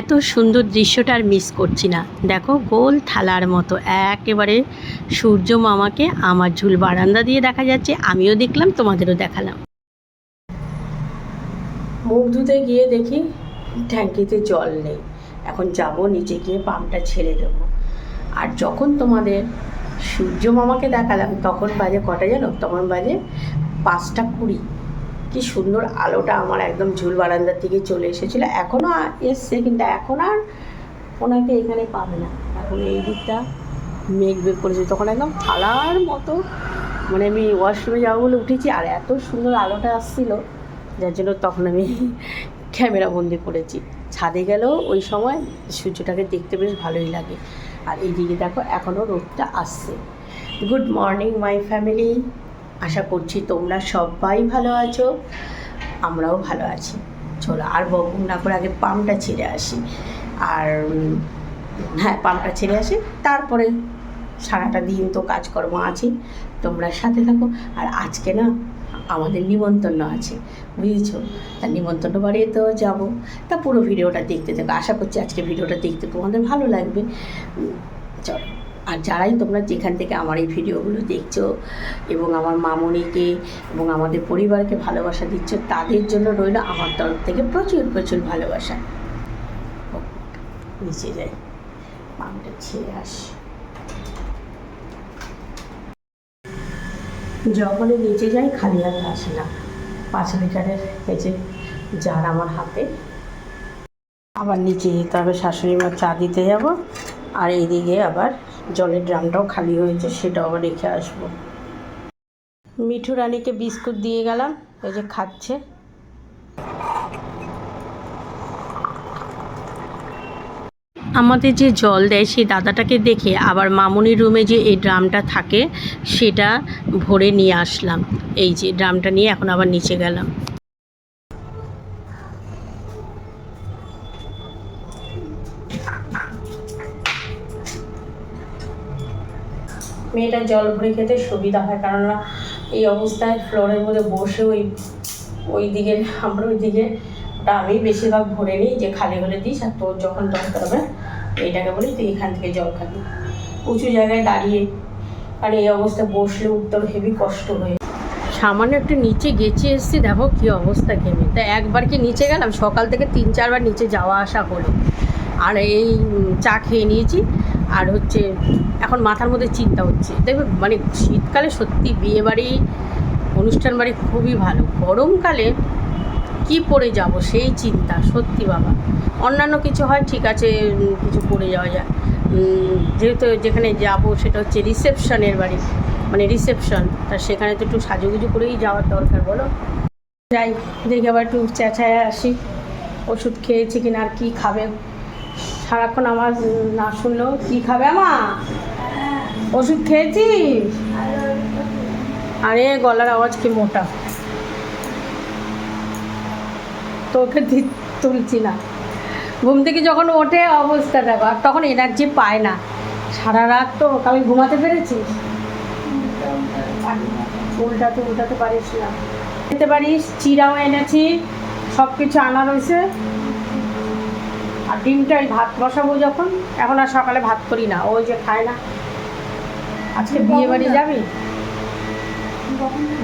এত সুন্দর দৃশ্যটা আর মিস করছি না। দেখো, গোল থালার মতো, একেবারে সূর্য মামাকে আমার ঝুল বারান্দা দিয়ে দেখা যাচ্ছে, আমিও দেখলাম, তোমাদেরও দেখালাম। মুখ ধুতে গিয়ে দেখি, ট্যাঙ্কিতে জল নেই। এখন যাব, নিচে গিয়ে পাম্পটা ছেড়ে দেবো। আর যখন তোমাদের সূর্য মামাকে দেখালাম, তখন বাজে কটা জানো? তখন বাজে পাঁচটা কুড়ি। কি সুন্দর আলোটা আমার একদম ঝুল বারান্দার দিকে চলে এসেছিল। এখনও এসছে, কিন্তু এখন আর ওনাকে এখানে পাবে না। এখন এই দিকটা মেঘ বের করেছে। তখন একদম থালার মতো মানে আমি ওয়াশরুমে যাব বলে উঠেছি, আর এত সুন্দর আলোটা আসছিল, যার জন্য তখন আমি ক্যামেরা বন্দি করেছি। ছাদে গেলেও ওই সময় সূর্যটাকে দেখতে বেশ ভালোই লাগে। আর এইদিকে দেখো এখনও রোদটা আসছে। Good morning, my family. আশা করছি তোমরা সবাই ভালো আছো, আমরাও ভালো আছি। চলো আর বকুম না করে আগে পাম্পটা ছেড়ে আসি। আর হ্যাঁ পাম্পটা ছেড়ে আসি। তারপরে সারাটা দিন তো কাজকর্ম আছে তোমরা সাথে থাকো। আর আজকে না, আমাদের নিমন্ত্রণ আছে। বুঝেছ? তা নিমন্ত্রণ বাড়িয়ে তো যাব। তা পুরো ভিডিওটা দেখতে থাকো। আশা করছি আজকে ভিডিওটা দেখতে তোমাদের ভালো লাগবে। চলো। আর যারাই তোমরা যেখান থেকে আমার এই ভিডিওগুলো দেখছ এবং আমার মামনিকে এবং আমাদের পরিবারকে ভালোবাসা দিচ্ছ, তাদের জন্য রইল আমার তরফ থেকে প্রচুর প্রচুর ভালোবাসা। নিচে যাই। পাম্পটা ছেড়ে আসি। যখনই নিচে যাই, খালি হাতে আসে না। পাঁচ লিটারের যে জার আমার হাতে। আবার নিচে যেতে হবে শাশুড়ি মা চা দিতে যাব। আর এইদিকে আবার জলের ড্রামটাও খালি হয়েছে, সেটাও আবার রেখে আসব। মিঠু রানীকে বিস্কুট দিয়ে গেলাম, এই যে খাচ্ছে। আমাদের যে জল দেয় সেই দাদাটাকে দেখে আবার মামুনির রুমে যে এই ড্রামটা থাকে, সেটা ভরে নিয়ে আসলাম। এই যে ড্রামটা নিয়ে এখন আবার নিচে গেলাম। মেয়েটা জল ভরে খেতে সুবিধা হয়, কেননা এই অবস্থায় ফ্লোরের মধ্যে বসে ওই ওই দিকে, আমরা ওই দিকে, ওটা আমি বেশিরভাগ ভরে নিই, যে খালি হলে দিস, আর তোর যখন দরকার হবে এইটাকে বলি, তুই এখান থেকে জল খাবি। উঁচু জায়গায় দাঁড়িয়ে, আর এই অবস্থায় বসলে উত্তর হেভি কষ্ট হয়ে সামান্য একটু নিচে গেছে এসছি, দেখো কী অবস্থা ঘেমে। তা একবার কি নিচে গেলাম? সকাল থেকে তিন চারবার নিচে যাওয়া আসা হলো। আর এই চা খেয়ে নিয়েছি, আর হচ্ছে এখন মাথার মধ্যে চিন্তা হচ্ছে। দেখবে মানে শীতকালে সত্যি বিয়ে বাড়ি অনুষ্ঠান বাড়ি খুবই ভালো। গরমকালে কি পরে যাব সেই চিন্তা, সত্যি বাবা। অন্যান্য কিছু হয়, ঠিক আছে কিছু পরে যাওয়া যায়। যেহেতু যেখানে যাব সেটা হচ্ছে রিসেপশনের বাড়ি মানে রিসেপশন। তা সেখানে তো একটু সাজুগুজু করেই যাওয়ার দরকার, বলো? যাই, দেখি আবার একটু চেঁচায় আসি। ওষুধ খেয়েছি কিনা আর কী খাবে? সারাক্ষণ আমার না শুনলেও কী খাবে মা? ওষুধ খেয়েছিস? আরে, গলার আওয়াজ কি মোটা? তোকে তুলছি না। ঘুম থেকে যখন ওঠে অবস্থা দেখো, আর তখন এনার্জি পায় না। সারা রাত তো কাল ঘুমাতে পেরেছিস? উল্টাতে উল্টাতে পারিস না। খেতে পারিস, চিরাও এনেছি সব কিছু আনা রয়েছে। আর ডিমটাই ভাত বসাবো যখন। এখন আর সকালে ভাত করি না ওই যে খায় না। আজকে বিয়ে বাড়ি যাবি?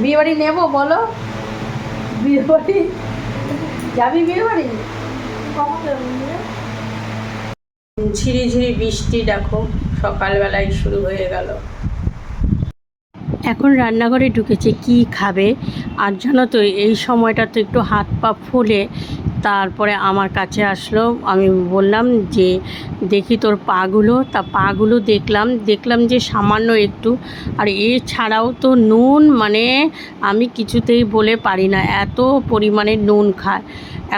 বিয়ে বাড়ি নেব বলো। বিয়ে বাড়ি যাবি বিয়ে? বাড়ি ঝিরি ঝিরি বৃষ্টি দেখো সকালবেলায় শুরু হয়ে গেল। এখন রান্নাঘরে ঢুকেছে, কি খাবে? আর জানো তো, এই সময়টা তো একটু হাত পা ফুলে, তারপরে আমার কাছে আসলো, আমি বললাম যে, দেখি তোর পাগুলো। তা পাগুলো দেখলাম দেখলাম যে সামান্য একটু, আর এছাড়াও তো নুন মানে আমি কিছুতেই বলে পারি না, এত পরিমাণে নুন খায়।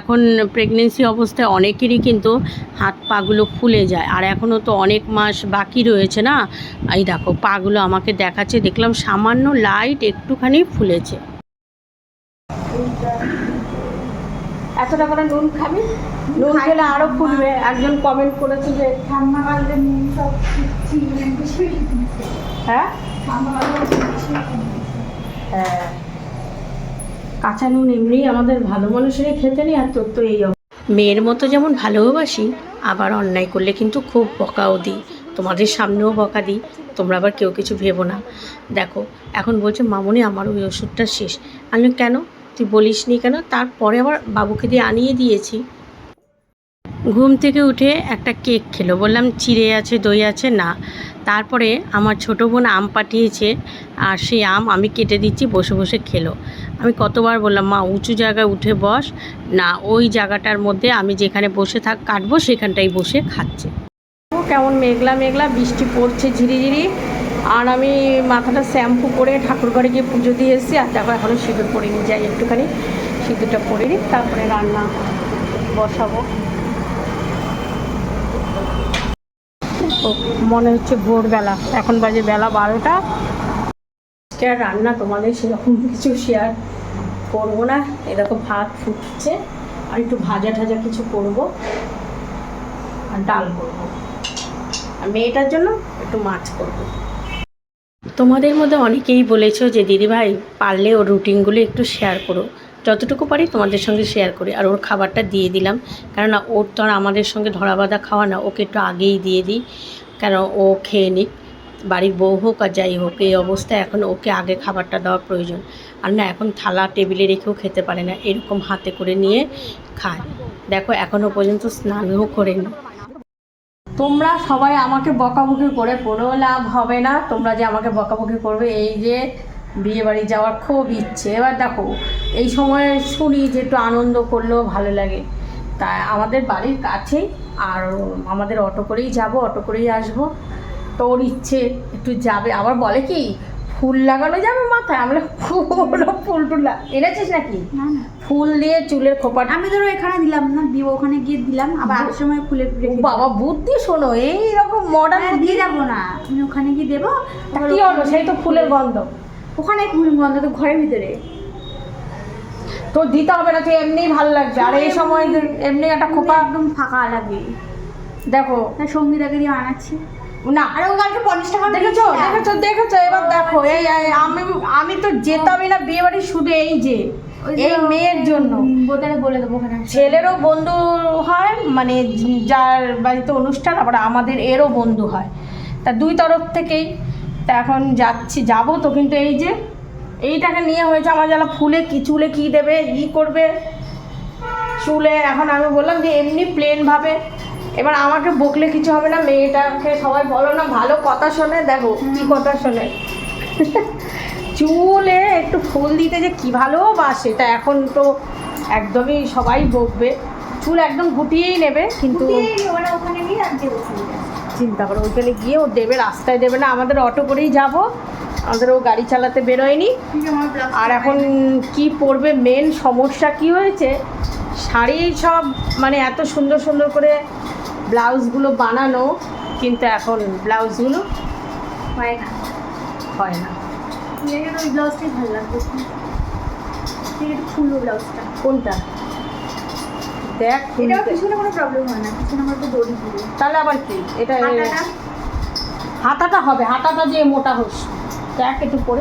এখন প্রেগনেন্সি অবস্থায় অনেকেরই কিন্তু হাত পাগুলো ফুলে যায়। আর এখনও তো অনেক মাস বাকি রয়েছে না? এই দেখো পাগুলো আমাকে দেখাচ্ছে দেখলাম সামান্য লাইট একটুখানি ফুলেছে। এতটা করে নুন খাবি? নুন খেলে আরও ফুলবে। একজন কমেন্ট করেছে যে ঠান্ডা লাগলে নুন সব হ্যাঁ? হ্যাঁ। কাঁচা নুন এমনি আমাদের ভালো মানুষেরই খেতে নেই, আর তোর তো এই মেয়ের মতো যেমন ভালোবাসি, আবার অন্যায় করলে কিন্তু খুব বকাও দিই। তোমাদের সামনেও বকা দিই, তোমরা আবার কেউ কিছু ভেবো না। দেখো, এখন বলছে, মামনি, আমার ওই ওষুধটা শেষ। আমি কেন? তুই বলিস নি কেন? তারপরে আবার বাবুকে দিয়ে আনিয়ে দিয়েছি। ঘুম থেকে উঠে একটা কেক খেলো। বললাম, চিড়ে আছে, দই আছে? না তারপরে আমার ছোটো বোন আম পাঠিয়েছে আর সেই আম আমি কেটে দিচ্ছি, বসে বসে খেলো। আমি কতবার বললাম, মা, উঁচু জায়গায় উঠে বস। না, ওই জায়গাটার মধ্যে আমি যেখানে বসে থাক, কাটবো, সেখানটাই বসে খাচ্ছে। কেমন মেঘলা মেঘলা, বৃষ্টি পড়ছে ঝিরিঝিরি। আর আমি মাথাটা শ্যাম্পু করে ঠাকুর ঘরে গিয়ে পুজো দিয়ে এসেছি। আর দেখো এখনও সিঁদুর পরে নিয়ে যাই একটুখানি সিঁদুরটা পরে নিই তারপরে রান্না বসাবো। মনে হচ্ছে ভোরবেলা। এখন বাজে বেলা বারোটা। আজকে আর রান্না তোমাদের সেরকম কিছু শেয়ার করব না। এরকম ভাত ফুটছে। আর একটু ভাজা ঠাজা কিছু করব। আর ডাল করব। আর মেয়েটার জন্য একটু মাছ করব। তোমাদের মধ্যে অনেকেই বলেছ যে, দিদিভাই, পারলে ওর রুটিনগুলো একটু শেয়ার করো। যতটুকু পারি তোমাদের সঙ্গে শেয়ার করি। আর ওর খাবারটা দিয়ে দিলাম। কেননা ওর তো আর আমাদের সঙ্গে ধরা বাঁধা খাওয়া না, ওকে একটু আগেই দিয়ে দিই। কেন ও খেয়ে নিক। বাড়ির বউ হোক আর যাই হোক, এই অবস্থায় এখন ওকে আগে খাবারটা দেওয়া প্রয়োজন। আর না, এখন থালা টেবিলে রেখেও খেতে পারে না, এরকম হাতে করে নিয়ে খায়। দেখো এখনও পর্যন্ত স্নানও করেনি। তোমরা সবাই আমাকে বকাবকি করে, কোনো লাভ হবে না। তোমরা যে আমাকে বকাবকি করবে, এই যে বিয়ে বাড়ি যাওয়ার খুব ইচ্ছে। এবার দেখো এই সময় শুনি যে একটু আনন্দ করলেও ভালো লাগে। তা আমাদের বাড়ির কাছেই আর আমাদের অটো করেই যাব অটো করেই আসব। তো ওর ইচ্ছে একটু যাবে। আবার বলে কি ফুল লাগানো যাবে মাথায়? আমরা ফুল ফুল টুল এনেছিস নাকি? ফুল দিয়ে চুলের খোপাটা আমি ধরো এখানে দিলাম না দিব ওখানে গিয়ে দিলাম আবার আর সময় ও বাবা বুদ্ধি শোনো এই রকম মডার্ন দিয়ে যাব না। আমি ওখানে গিয়ে দেবো। কি হলো? সেই তো ফুলের গন্ধ। ওখানে ফুল গন্ধ তো ঘরের ভিতরে। তো দিতে হবে না তুই এমনিই ভালো লাগছে। আর এই সময় এমনি একটা খোপা একদম ফাঁকা লাগে। দেখো। তাই সঙ্গীতাকে দিয়ে আনাচ্ছি। না। আরে ও কালকে পঞ্চাশ টাকা দেখেছ দেখেছ দেখেছ এবার দেখো এই এই আমি আমি তো যেতামই না বিয়ে বাড়ি শুধু এই যে এই মেয়ের জন্য। বোতালে বলে দেবো ওখানে ছেলেরও বন্ধু হয় মানে যার বাড়িতে অনুষ্ঠান আবার আমাদের এরও বন্ধু হয়। তা দুই তরফ থেকেই তা এখন যাচ্ছি যাব তো কিন্তু এই যে এইটাকে নিয়ে হয়েছে আমার যারা ফুলে কি চুলে কি দেবে ই করবে চুলে এখন আমি বললাম যে এমনি প্লেনভাবে এবার আমাকে বকলে কিছু হবে না মেয়েটাকে সবাই বলো না ভালো কথা শোনে দেখো কি কথা শোনে। চুলে একটু ফুল দিতে যে কি ভালোবাসে তা এখন তো একদমই সবাই বকবে। চুল একদম গুটিয়েই নেবে কিন্তু ওরা ওখানে চিন্তা করো ওইখানে গিয়ে ও দেবে রাস্তায় দেবে না আমাদের অটো করেই যাব। আমাদের ও গাড়ি চালাতে বেরোয়নি। আর এখন কি পরবে মেন সমস্যা কি হয়েছে? শাড়ি সব মানে এত সুন্দর সুন্দর করে ব্লাউজগুলো বানানো কিন্তু এখন ব্লাউজগুলো হয় না। হয় না। ওই ব্লাউজটাই ভালো লাগবে। একটু ব্লাউজটা। কোনটা? দেখ এটাও খুলতে। পিছনে কোনো প্রবলেম হয় না পিছনে আমার তো দড়ি পুরো তাহলে আবার কি? এটা হাতাটা? হবে হাতাটা যে মোটা হোস। দেখ একটু পরে।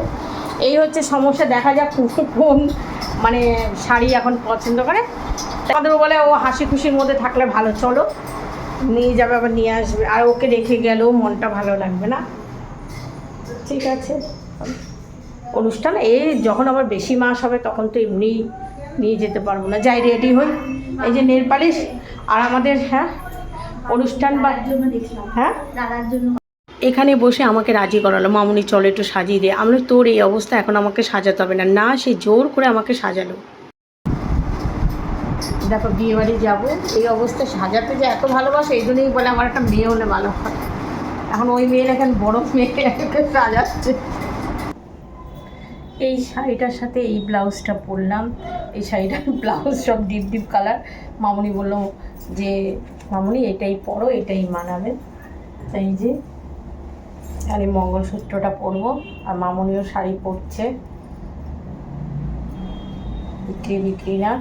এই হচ্ছে সমস্যা দেখা যাক কোন- কোন মানে শাড়ি এখন পছন্দ করে। আমাদের বলে ও হাসি খুশির মধ্যে থাকলে ভালো চলো। নিয়ে যাবে আবার নিয়ে আসবে। আর ওকে রেখে গেলেও মনটা ভালো লাগবে না। ঠিক আছে। অনুষ্ঠান এই যখন আবার বেশি মাস হবে তখন তো এমনি নিয়ে যেতে পারব না। যাই রেডি হই। এই যে নেল পালিশ আর আমাদের হ্যাঁ অনুষ্ঠান বা হ্যাঁ? এখানে বসে আমাকে রাজি করালো। মামুনি, চলো একটু সাজিয়ে দে। আমি তোর এই অবস্থা এখন আমাকে সাজাতে হবে না। না, সে জোর করে আমাকে সাজালো। দেখো বিয়ে বাড়ি যাব। এই অবস্থায় সাজাতে যে এত ভালোবাসে, এই জন্যই বলে আমার একটা মেয়ে হলে ভালো হয়। এখন ওই মেয়ের এখন বড় মেয়ে সাজাচ্ছে। এই শাড়িটার সাথে এই ব্লাউজটা পরলাম। এই শাড়িটার ব্লাউজ সব ডিপ ডিপ কালার। মামুনি বলল যে, মামুনি, এটাই পরো, এটাই মানাবে। তাই যে এই মঙ্গলসূত্রটা পরবো। আর মামনিও শাড়ি পরছে। বিক্রি বিক্রি না।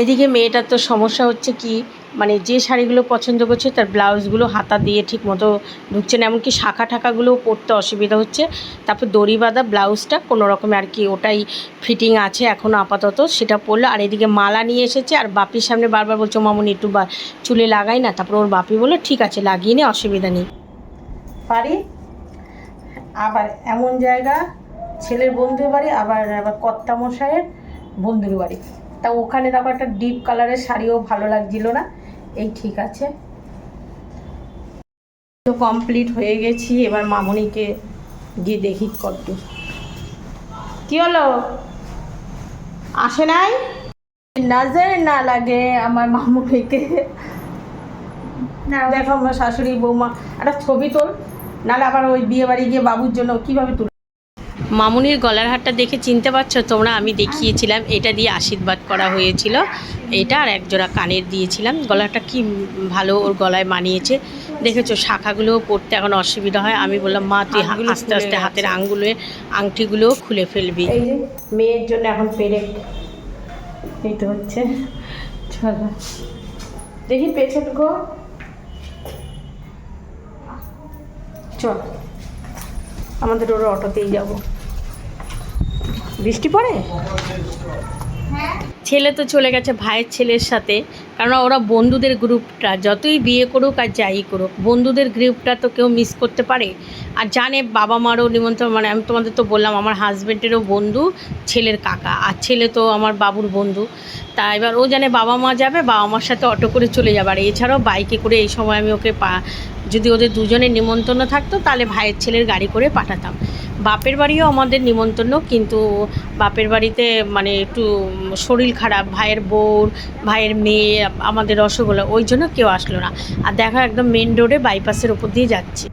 এদিকে মেয়েটার তো সমস্যা হচ্ছে কি মানে যে শাড়িগুলো পছন্দ করছে তার ব্লাউজগুলো হাতা দিয়ে ঠিক মতো ঢুকছে না। এমনকি শাখা ঠাকাগুলোও পরতে অসুবিধা হচ্ছে। তারপর দড়ি বাঁধা ব্লাউজটা কোনো রকমে আর কি ওটাই ফিটিং আছে এখনও আপাতত, সেটা পরলো। আর এদিকে মালা নিয়ে এসেছে আর বাপির সামনে বারবার বলছো মামুনি, একটু বা চুলে লাগাই না। তারপর ওর বাপি বলল, ঠিক আছে, লাগিয়ে নে, অসুবিধা নেই। পারি আবার এমন জায়গা, ছেলের বন্ধুর বাড়ি, আবার আবার কর্তা মশাইয়ের বন্ধুর বাড়ি। তা ওখানে দেখো একটা ডিপ কালারের শাড়িও ভালো লাগছিল না। এই ঠিক আছে। তো কমপ্লিট হয়ে গেছি এবার মামনিকে গিয়ে দেখি কত কি হলো? আসে নাই? নজর না লাগে আমার মামুনিকে। দেখো আমার শাশুড়ি বৌমা একটা ছবি তোল। নাহলে আবার ওই বিয়ে বাড়ি গিয়ে বাবুর জন্য কীভাবে তুল মামুনির গলার হারটা দেখে চিনতে পারছ তোমরা আমি দেখিয়েছিলাম এটা দিয়ে আশীর্বাদ করা হয়েছিল। এটা আর একজোড়া কানের দিয়েছিলাম। গলাটা কি ভালো ওর গলায় মানিয়েছে। দেখেছ শাখাগুলোও পরতে এখন অসুবিধা হয়। আমি বললাম মা তুই আস্তে আস্তে হাতের আঙ্গুলে আংটিগুলোও খুলে ফেলবি। এই যে মেয়ের জন্য এখন পেরে এই তো হচ্ছে। চলো। দেখি পেছন গো। চল। আমাদের ওর অটোতেই যাব। বৃষ্টি পড়ে? ছেলে তো চলে গেছে ভাইয়ের ছেলের সাথে। কারণ ওরা বন্ধুদের গ্রুপটা, যতই বিয়ে করুক আর যাই করুক, বন্ধুদের গ্রুপটা তো কেউ মিস করতে পারে। আর জানে বাবা মারও নিমন্ত্রণ মানে আমি তোমাদের তো বললাম, আমার হাজব্যান্ডেরও বন্ধু, ছেলের কাকা। আর ছেলে তো আমার বাবুর বন্ধু। তা এবার ও জানে বাবা মা যাবে, বাবা মার সাথে অটো করে চলে যাবে। আর এছাড়াও বাইকে করে এই সময় আমি ওকে পা যদি ওদের দুজনের নিমন্ত্রণ থাকতো, তাহলে ভাইয়ের ছেলের গাড়ি করে পাঠাতাম। বাপের বাড়িও আমাদের নিমন্ত্রণ, কিন্তু বাপের বাড়িতে মানে একটু শরীর খারাপ, ভাইয়ের বউর ভাইয়ের মেয়ে, আমাদের রসগোল্লা, ওই জন্য কেউ আসলো না। আর দেখো একদম মেন রোডে বাইপাসের উপর দিয়ে যাচ্ছে।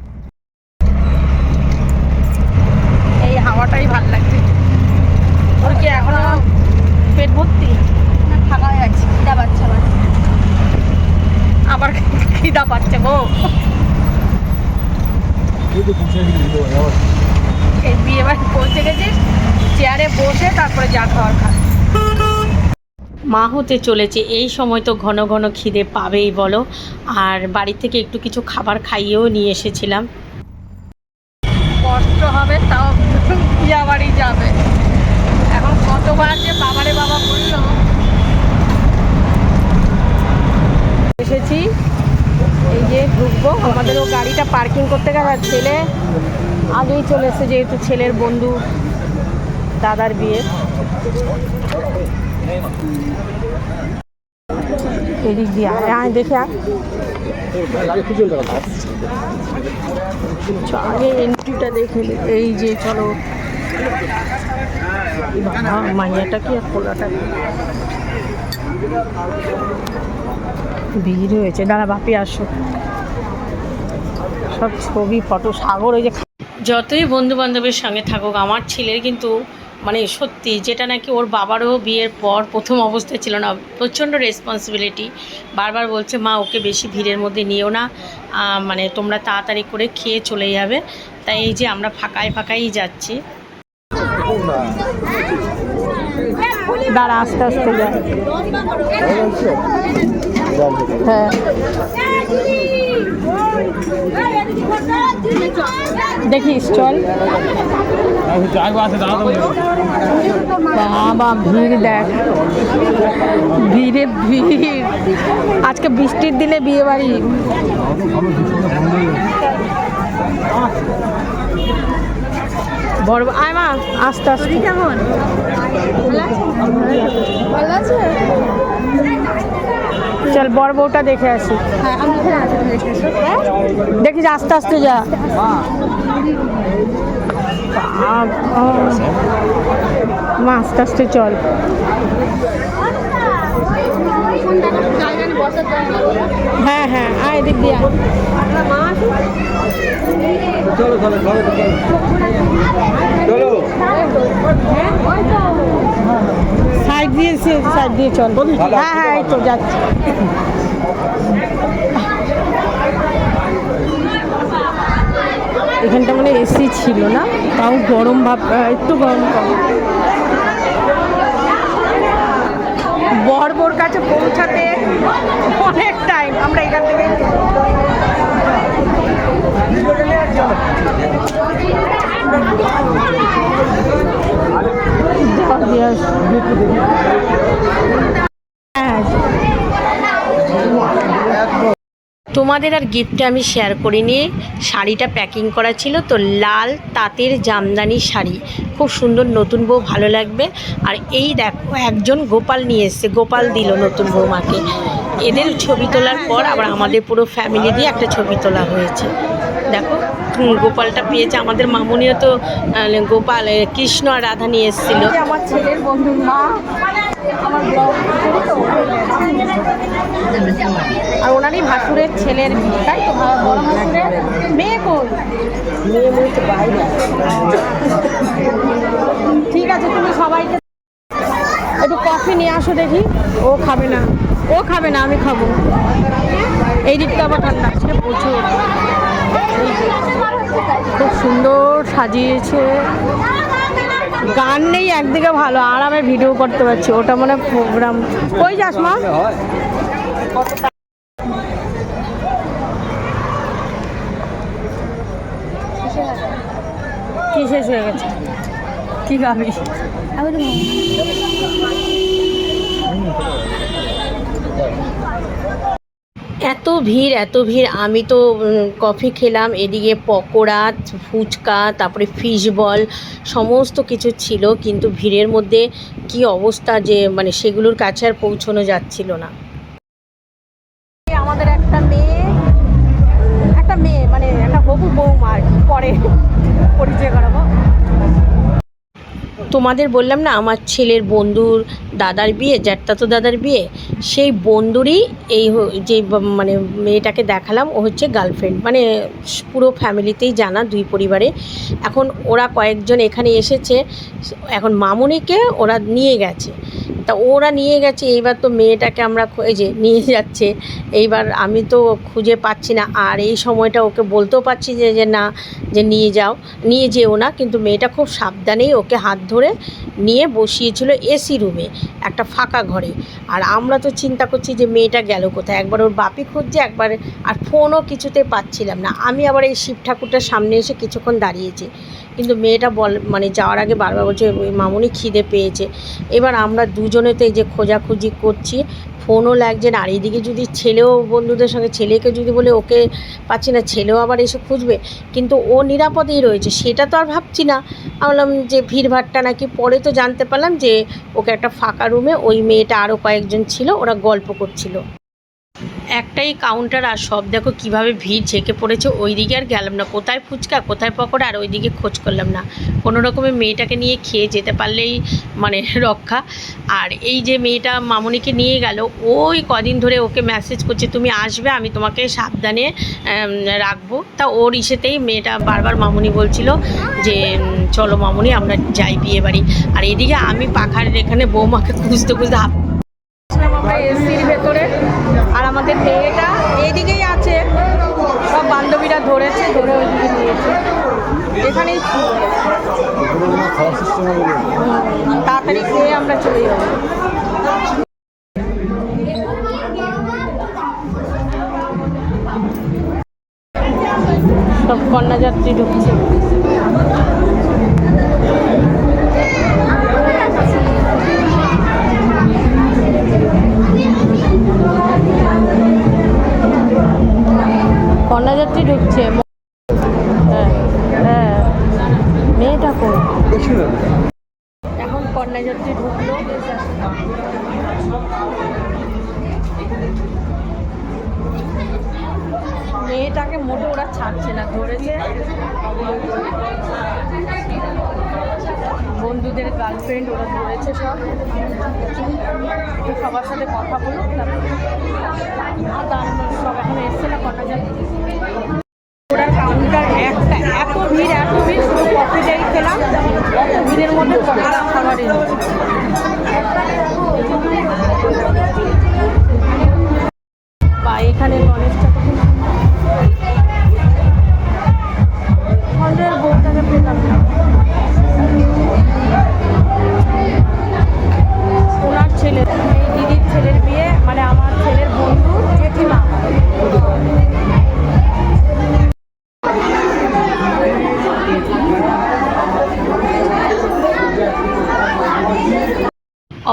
এই হাওয়াটাই ভালো লাগছে। ওর কি এখনও পেট ভর্তি? ফাঁকা হয়ে যাচ্ছে খিদা আমার। আবার খিদা পাচ্ছে গো। এই বিয়ে বাড়ি পৌঁছে গেছিস চেয়ারে বসে তারপরে যা খাওয়ার খা মা হতে চলেছে এই সময় তো ঘন ঘন খিদে পাবেই বলো। আর বাড়ি থেকে একটু কিছু খাবার খাইয়েও নিয়ে এসেছিলাম কষ্ট হবে তাও বিয়া বাড়ি যাবে এখন কতবার যে বাবারে বাবা বলল এসেছি এই যে ঢুকবো আমাদেরও গাড়িটা পার্কিং করতে গেছে, আর ছেলে আগেই চলে এসেছে, যেহেতু ছেলের বন্ধু, দাদার বিয়ে। এদিক দিয়ে আয় দেখে আগে এন্ট্রিটা দেখে। এই যে চলো। মাইয়াটা কি আর খোলাটা ভিড় হয়েছে। দাঁড়া, বাপি, আসো। সব ছবি ফটো সাগর ওই যে যতই বন্ধু বান্ধবের সঙ্গে থাকুক আমার ছেলের কিন্তু মানে সত্যি যেটা নাকি ওর বাবারও বিয়ের পর প্রথম অবস্থায় ছিল না প্রচণ্ড রেসপন্সিবিলিটি বারবার বলছে মা ওকে বেশি ভিড়ের মধ্যে নিও না মানে তোমরা তাড়াতাড়ি করে খেয়ে চলে যাবে। তাই এই যে আমরা ফাঁকায় ফাঁকাই যাচ্ছি। দাঁড়া আস্তে আস্তে যা। হ্যাঁ। দেখিস, চল। বাবা, ভিড় দেখ। ভিড়ে ভিড়। আজকে বৃষ্টির দিনে বিয়ে বাড়ি। বড় আয় মা, আস্তে আস্তে। কেমন? ভালো আছে? চল বড় বউটা দেখে আসি হ্যাঁ এসো। দেখিস আস্তে আস্তে যা। মা আস্তে আস্তে চল। হ্যাঁ হ্যাঁ আয় এদিক দিয়ে আয়। সাইড দিয়ে সাইড দিয়ে চল। হ্যাঁ হ্যাঁ এই তো যাচ্ছি। এখানটা মানে এসি ছিল না তাও গরম ভাব একটু গরম কম। কাছে পৌঁছাতে অনেক টাইম আমরা এখান থেকে তোমাদের আর গিফটে আমি শেয়ার করিনি। শাড়িটা প্যাকিং করা ছিল তো লাল তাঁতের জামদানি শাড়ি। খুব সুন্দর নতুন বউ, ভালো লাগবে। আর এই দেখো, একজন গোপাল নিয়ে এসছে। গোপাল দিল নতুন বৌমাকে এদের ছবি তোলার পর আবার আমাদের পুরো ফ্যামিলি দিয়ে একটা ছবি তোলা হয়েছে। দেখো। গোপালটা পেয়েছে। আমাদের মামুনিও তো গোপাল কৃষ্ণ আর রাধা নিয়ে এসেছিল। আমার ছেলের বন্ধুর মা আর ওনারই ভাসুরের ছেলের তাই তো ভা- বড় ভাসুরের মেয়ে কই মেয়ে বলছে বাইরে ঠিক আছে তুমি সবাইকে একটু কফি নিয়ে আসো দেখি। ও খাবে না ও খাবে না আমি খাব। এই দিকটা আবার ঠান্ডা প্রচুর। খুব সুন্দর সাজিয়েছে। গান নেই, একদিকে ভালো আরামে ভিডিও করতে পারছি, ওটা মানে প্রোগ্রাম কই যাস মা? কি শেষ হয়ে গেছে? কি গাবি এত ভিড়, এত ভিড়। আমি তো কফি খেলাম, এদিকে পকোড়া, ফুচকা, তারপরে ফিশ বল সমস্ত কিছু ছিল, কিন্তু ভিড়ের মধ্যে কি অবস্থা যে মানে সেগুলোর কাছে আর পৌঁছানো যাচ্ছিল না। আমাদের একটা মেয়ে একটা মেয়ে মানে একটা হবু বৌমা আর কি, পরে পরিচয় করাবো। তোমাদের বললাম না, আমার ছেলের বন্ধুর দাদার বিয়ে, জ্যাঠাতো দাদার বিয়ে, সেই বন্ধুরই এই যে মানে মেয়েটাকে দেখালাম, ও হচ্ছে গার্লফ্রেন্ড মানে পুরো ফ্যামিলিতেই জানা, দুই পরিবারে। এখন ওরা কয়েকজন এখানে এসেছে, এখন মামুনিকে ওরা নিয়ে গেছে। তা ওরা নিয়ে গেছে, এইবার তো মেয়েটাকে আমরা এই যে নিয়ে যাচ্ছে। এইবার আমি তো খুঁজে পাচ্ছি না, আর এই সময়টা ওকে বলতেও পারছি যে যে না, যে নিয়ে যাও। নিয়ে যেও না, কিন্তু মেয়েটা খুব সাবধানেই ওকে হাত ধরে নিয়ে বসিয়েছিল এসি রুমে একটা ফাঁকা ঘরে। আর আমরা তো চিন্তা করছি যে মেয়েটা গেল কোথায়? একবার ওর বাপি খুঁজছে, একবার আর ফোনও কিছুতে পাচ্ছিলাম না। আমি আবার এই শিব ঠাকুরটার সামনে এসে কিছুক্ষণ দাঁড়িয়েছি। কিন্তু মেয়েটা বল মানে যাওয়ার আগে বারবার বলছে, "ওই মামুনি খিদে পেয়েছে। এবার আমরা দুজনেতে যে খোঁজাখুঁজি করছি, ফোনও লাগছে না। আর এইদিকে যদি ছেলেও, বন্ধুদের সঙ্গে ছেলেকে যদি বলে, ওকে পাচ্ছি না, ছেলেও আবার এসে খুঁজবে। কিন্তু ও নিরাপদেই রয়েছে, সেটা তো আর ভাবছি না। বললাম যে ভিড়ভাট্টা নাকি পরে তো জানতে পারলাম যে ওকে একটা ফাঁকা রুমে ওই মেয়েটা আরও কয়েকজন ছিল, ওরা গল্প করছিল। একটাই কাউন্টার আর সব দেখো কীভাবে ভিড় ঝেঁকে পড়েছে। ওই দিকে আর গেলাম না। কোথায় ফুচকা, কোথায় পকোড়া, আর ওইদিকে খোঁজ করলাম না। কোনো রকমের মেয়েটাকে নিয়ে খেয়ে যেতে পারলেই মানে রক্ষা। আর এই যে মেয়েটা মামুনিকে নিয়ে গেল, ওই কদিন ধরে ওকে মেসেজ করছে, তুমি আসবে, আমি তোমাকে সাবধানে রাখব। তা ওর ইসেতেই মেয়েটা বারবার মামুনি বলছিল যে চলো মামুনি, আমরা যাই বিয়ে বাড়ি আর এদিকে আমি পাখার এখানে বৌমাকে খুঁজতে খুঁজতে আমাদের মেয়েটা এইদিকেই আছে। সব বান্ধবীরা ধরেছে, ধরে ওইদিকে নিয়েছে। এখানেই তাড়াতাড়ি খেয়ে আমরা চলে যাব। সব কন্যাযাত্রী ঢুকছে। কন্যাযাত্রী ঢুকছে। হ্যাঁ হ্যাঁ। মেয়েটা কোন এখন কন্যাযাত্রী ঢুকলো। মেয়েটাকে মোটে ওরা ছাড়ছে না, ধরেছে। বন্ধুদের গার্লফ্রেন্ড ওরা ধরেছে সব। সবার সাথে কথা তারপরে আর সব এখন এসছে না কটা যাবে খেলাম। ভিড়ের মধ্যে খারাপ খাবার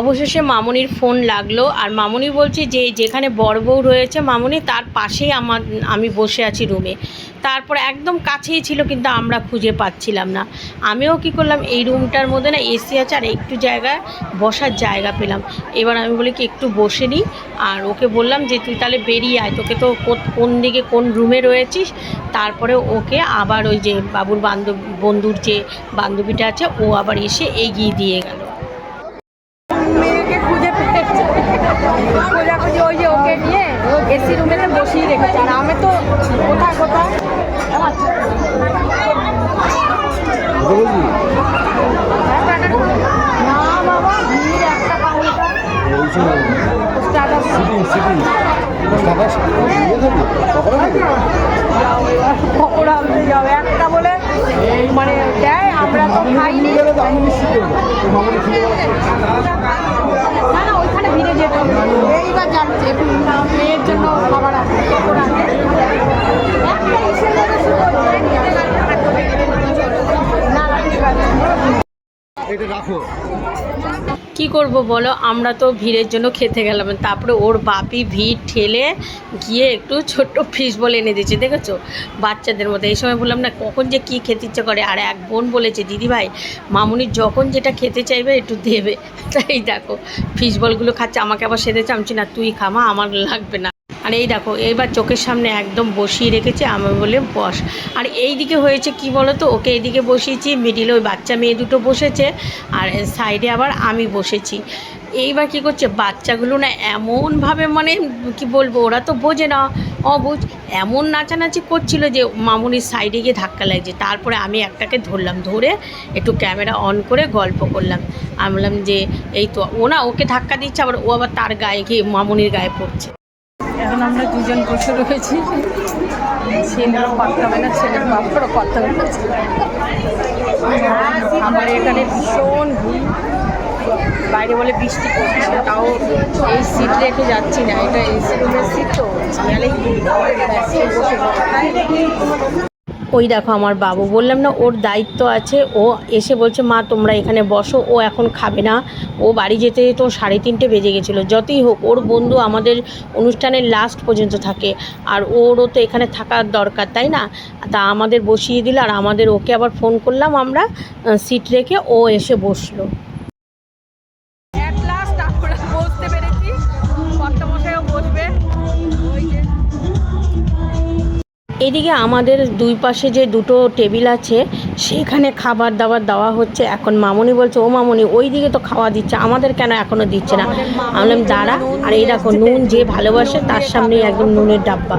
অবশেষে মামনির ফোন লাগল আর মামনি বলছে যে যেখানে বড় বউ রয়েছে মামনি, তার পাশেই আমার, আমি বসে আছি রুমে তারপর একদম কাছেই ছিল কিন্তু আমরা খুঁজে পাচ্ছিলাম না। আমিও কি করলাম, এই রুমটার মধ্যে না এসি আছে আর একটু জায়গায় বসার জায়গা পেলাম। এবার আমি বলি কি, একটু বসে নিই। আর ওকে বললাম যে, তুই তাহলে বেরিয়ে আয়, তোকে তো কোন দিকে কোন রুমে রয়েছিস? তারপরে ওকে আবার ওই যে বাবুর বান্ধব, বন্ধুর যে বান্ধবীটা আছে, ও আবার এসে এগিয়ে দিয়ে গেল। এসি রুমেতে বসিয়ে রেখেছে। আর আমি তো কোথায় কোথায়? একটা বলে মানে দেয়, আমরা তো খাইনি। ভিড়ে যেত এইবার জানছে মেয়ের জন্য খাবার আছে এটা রাখো। কি করব বলো? আমরা তো ভিড়ের জন্য খেতে গেলাম। তারপরে ওর বাপি ভিড় ঠেলে গিয়ে একটু ছোট্ট ফিশ বলে এনে দিয়েছে, দেখেছ? বাচ্চাদের মতো এই সময় বললাম, না, কখন যে কি খেতে ইচ্ছে করে? আর এক বোন বলেছে দিদি ভাই মামুনির যখন যেটা খেতে চাইবে, একটু দেবে। তাই দেখো ফিশ বলগুলো খাচ্ছে, আমাকে আবার সেতে চামছি না, তুই খামা আমার লাগবে না। আর এই দেখো, এইবার চোখের সামনে একদম বসিয়ে রেখেছে আমি বলে বস। আর এই দিকে হয়েছে কি বলো তো ওকে এইদিকে বসিয়েছি মিডিলে ওই বাচ্চা মেয়ে দুটো বসেছে, আর সাইডে আবার আমি বসেছি। এইবার কি করছে, বাচ্চাগুলো না এমনভাবে মানে কি বলব, ওরা তো বোঝে না, অবুঝ। এমন নাচানাচি করছিল যে মামুনির সাইডে গিয়ে ধাক্কা লাগছে। তারপরে আমি একটাকে ধরলাম, ধরে একটু ক্যামেরা অন করে গল্প করলাম। আমি বললাম যে, এই তো, ও না ওকে ধাক্কা দিচ্ছে, আবার ও আবার তার গায়ে গিয়ে মামুনির গায়ে পড়ছে। এখন আমরা দুজন বসে রয়েছি। ছেলেরও পারতাম না, ছেলের বাপেরও কথা না। আমার এখানে ভীষণ বাইরে বলে বৃষ্টি পড়ছে, তাও এই সিট রেখে যাচ্ছি না। এটা এসি রুমের সিট তো। গেলেই। ওই দেখো আমার বাবু, বললাম না ওর দায়িত্ব আছে, ও এসে বলছে, মা, তোমরা এখানে বসো, ও এখন খাবে না, ও বাড়ি যেতে তো সাড়ে তিনটে বেজে গেছিল, যতই হোক, ওর বন্ধু আমাদের অনুষ্ঠানের লাস্ট পর্যন্ত থাকে, আর ওরও তো এখানে থাকার দরকার, তাই না? তা আমাদের বসিয়ে দিল, আর আমাদের ওকে আবার ফোন করলাম আমরা সিট রেখে ও এসে বসল। এদিকে আমাদের দুই পাশে যে দুটো টেবিল আছে সেখানে খাবার দাবার দেওয়া হচ্ছে। এখন মামনি বলছে ও মামুনি ওই দিকে তো খাওয়া দিচ্ছে আমাদের কেন এখনও দিচ্ছে না? আমি বললাম দাঁড়া আর এই দেখো নুন যে ভালোবাসে তার সামনেই একদম নুনের ডাব্বা।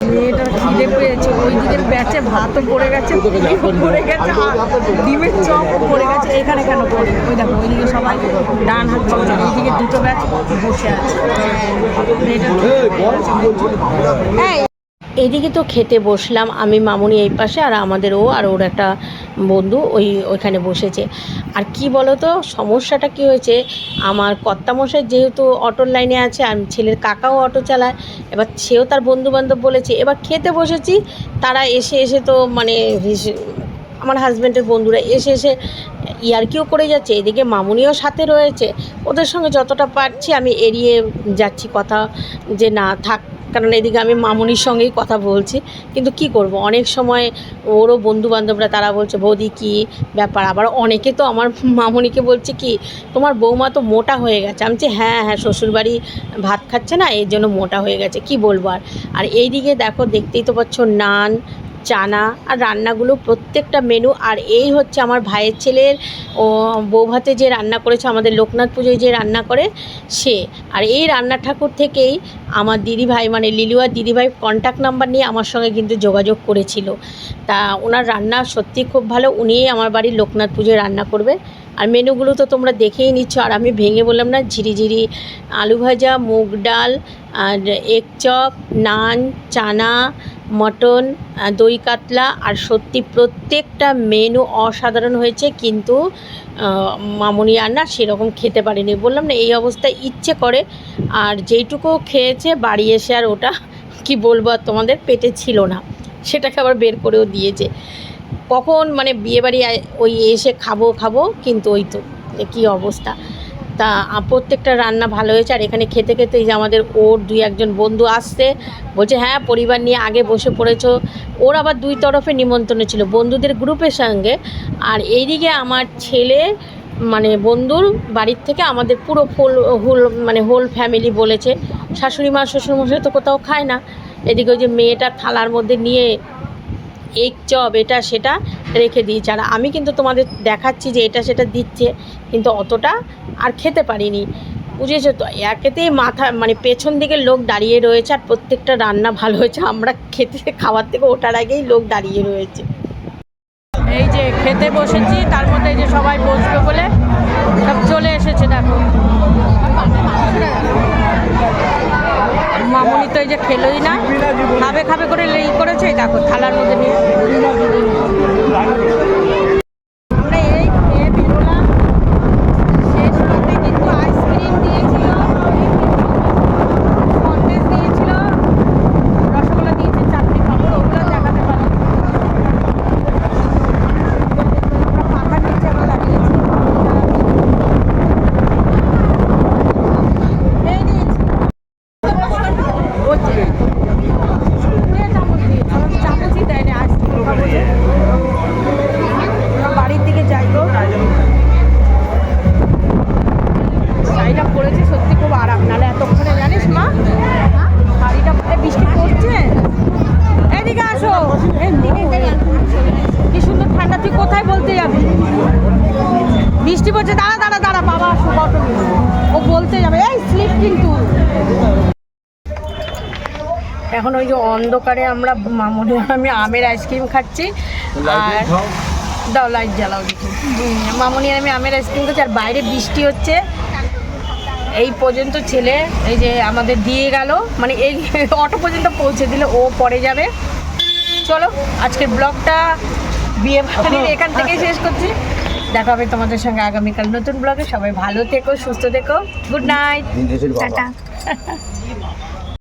মেয়েটার খিদে পেয়েছে ওই দিকের ব্যাচে ভাতও পড়ে গেছে পড়ে গেছে ডিমের চপও পড়ে গেছে এখানে কেন পড়ে ওই দেখো ওইদিকে সবাই ডান হাত চলছে এইদিকে দুটো ব্যাচ বসে আছে। মেয়েটার খিদে পেয়ে গেছে। এই, এদিকে তো খেতে বসলাম, আমি, মামুনি এই পাশে আর আমাদের ও আর ওর একটা বন্ধু ওই, ওইখানে বসেছে। আর কি বলো তো সমস্যাটা কি হয়েছে, আমার কর্তামশাই যেহেতু অটোর লাইনে আছে আর ছেলের কাকাও অটো চালায়, এবার সেও তার বন্ধু বান্ধব বলেছে, এবার খেতে বসেছি। তারা এসে এসে তো মানে আমার হাজব্যান্ডের বন্ধুরা এসে এসে ইয়ার্কিও করে যাচ্ছে, এদিকে মামুনিও সাথে রয়েছে। ওদের সঙ্গে যতটা পারছি আমি এড়িয়ে যাচ্ছি কথা যে না, থাক কারণ এদিকে আমি মামুনির সঙ্গেই কথা বলছি। কিন্তু কি করব? অনেক সময় ওরও বন্ধু বান্ধবরা তারা বলছে, বৌদি, কি ব্যাপার? আবার অনেকে তো আমার মামুনিকে বলছে কি, তোমার বৌমা তো মোটা হয়ে গেছে। আমি হ্যাঁ হ্যাঁ শ্বশুরবাড়ি ভাত খাচ্ছে না, এর জন্য মোটা হয়ে গেছে। কি বলব আর? আর এইদিকে দেখো, দেখতেই তো পাচ্ছ নান চানা আর রান্নাগুলো প্রত্যেকটা মেনু আর এই হচ্ছে আমার ভাইয়ের ছেলের, ও বৌভাতে যে রান্না করেছে, আমাদের লোকনাথ পুজোয় যে রান্না করে, সে। আর এই রান্না ঠাকুর থেকেই আমার দিদিভাই মানে লিলুয়ার দিদিভাই কন্ট্যাক্ট নাম্বার নিয়ে আমার সঙ্গে কিন্তু যোগাযোগ করেছিল। তা ওনার রান্না সত্যি খুব ভালো, উনিই আমার বাড়ির লোকনাথ পুজোয় রান্না করবে। আর মেনুগুলো তো তোমরা দেখেই নিচ্ছ, আর আমি ভেঙে বললাম না ঝিরিঝিরি আলু ভাজা, মুগ ডাল, আর এগ চপ, নান, চানা মটন দই কাতলা আর সত্যি প্রত্যেকটা মেনু অসাধারণ হয়েছে, কিন্তু মামনি আর না সেরকম খেতে পারেনি। বললাম না, এই অবস্থায় ইচ্ছে করে, আর যেইটুকু খেয়েছে বাড়ি এসে আর ওটা কি বলব আর তোমাদের, পেটে ছিল না। সেটাকে আবার বের করেও দিয়েছে। কখন মানে বিয়েবাড়ি ওই এসে খাব খাব, কিন্তু ওই তো, কী অবস্থা। তা প্রত্যেকটা রান্না ভালো হয়েছে। আর এখানে খেতে খেতে যে আমাদের ওর দুই একজন বন্ধু আসছে, বলছে হ্যাঁ পরিবার নিয়ে আগে বসে পড়েছ। ওর আবার দুই তরফে নিমন্ত্রণ ছিল, বন্ধুদের গ্রুপের সঙ্গে। আর এইদিকে আমার ছেলে মানে বন্ধুর বাড়ির থেকে আমাদের পুরো ফুল, হোল মানে হোল ফ্যামিলি বলেছে, শাশুড়ি মা, শ্বশুরমশাই তো কোথাও খায় না। এদিকে ওই যে মেয়েটা থালার মধ্যে নিয়ে এগ চপ, এটা সেটা রেখে দিয়েছে। আর আমি কিন্তু তোমাদের দেখাচ্ছি যে এটা সেটা দিচ্ছে, কিন্তু অতটা আর খেতে পারিনি। বুঝেছ তো? একেতেই মাথা মানে পেছন দিকে লোক দাঁড়িয়ে রয়েছে, আর প্রত্যেকটা রান্না ভালো হয়েছে। আমরা খেতে, খাওয়ার থেকে ওঠার আগেই লোক দাঁড়িয়ে রয়েছে। এই যে খেতে বসেছি, তার মধ্যে এই যে সবাই বসবে বলে চলে এসেছে, দেখো। মামুনি তো এই যে খেলোই না। খাবে খাবে করে লেই করেছে দেখো থালার মধ্যে নিয়ে। অন্ধকারে আমরা মামনি আর আমি আমের আইসক্রিম খাচ্ছি। আর দাও লাইট জ্বালাও দেখি। মামনি আমি আমের আইসক্রিম খাচ্ছি আর বাইরে বৃষ্টি হচ্ছে। এই পর্যন্ত ছেলে এই যে আমাদের দিয়ে গেল। মানে এই অটো পর্যন্ত পৌঁছে দিলে ও পরে যাবে। চলো আজকের ব্লগটা বিয়ে বাড়ির এখান থেকেই শেষ করছি। দেখা হবে তোমাদের সঙ্গে আগামীকাল নতুন ব্লগে। সবাই ভালো থেকো সুস্থ থেকো। Good night tata.